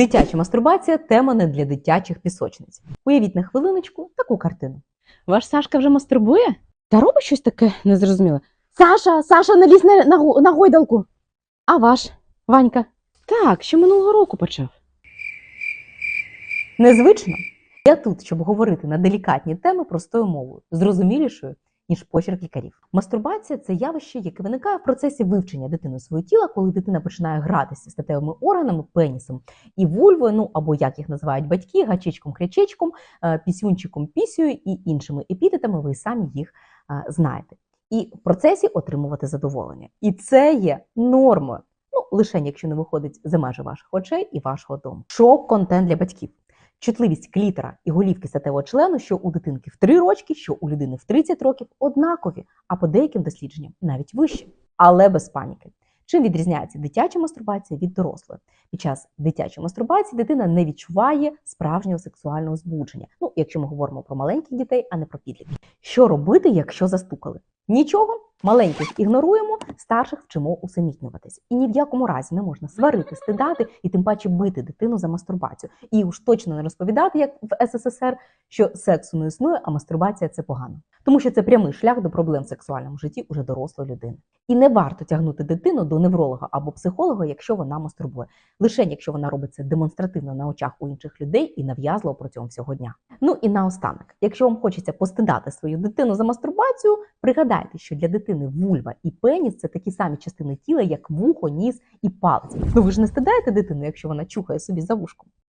Дитяча мастурбація тема не для дитячих пісочниць. Уявіть на хвилиночку таку картину. Ваш Сашка вже мастурбує? Та робить щось таке незрозуміле. Саша, Саша, не лізь на, на, на гойдалку. А ваш, Ванька? Так, ще минулого року почав. Незвично. Я тут, щоб говорити на делікатні теми простою мовою, зрозумілішою, ніж почерк лікарів. Мастурбація це явище, яке виникає в процесі вивчення дитини свого тіла, коли дитина починає гратися статевими органами, пенісом і вульвою, ну або як їх називають батьки, гачечком, крячечком, е, пісюнчиком, пісею і іншими епітетами, ви самі їх е, знаєте. І в процесі отримувати задоволення. І це є нормою. Ну, лише якщо не виходить за межі ваших очей і вашого дому. Шок-контент для батьків. Чутливість клітера і голівки статевого члену, що у дитинки в 3 рочки, що у людини в 30 років, однакові, а по деяким дослідженням навіть вищі. Але без паніки. Чим відрізняється дитяча мастурбація від дорослої? Під час дитячої мастурбації дитина не відчуває справжнього сексуального збудження. Ну, якщо ми говоримо про маленьких дітей, а не про підлітків. Що робити, якщо застукали? Нічого, маленьких ігноруємо, старших вчимо усамітнюватись. І ні в якому разі не можна сварити, стидати і тим паче бити дитину за мастурбацію. І уж точно не розповідати, як в СССР, що сексу не існує, а мастурбація це погано. Тому що це прямий шлях до проблем в сексуальному житті уже дорослої людини. І не варто тягнути дитину до невролога або психолога, якщо вона мастурбує, лише якщо вона робить це демонстративно на очах у інших людей і нав'язливо протягом всього дня. Ну і наостанок, якщо вам хочеться постидати свою дитину за мастурбацію, пригадайте, що для дитини вульва і пеніс це такі самі частини тіла, як вухо, ніс і палець. Ну ви ж не стидаєте дитину, якщо вона чухає собі за вушком.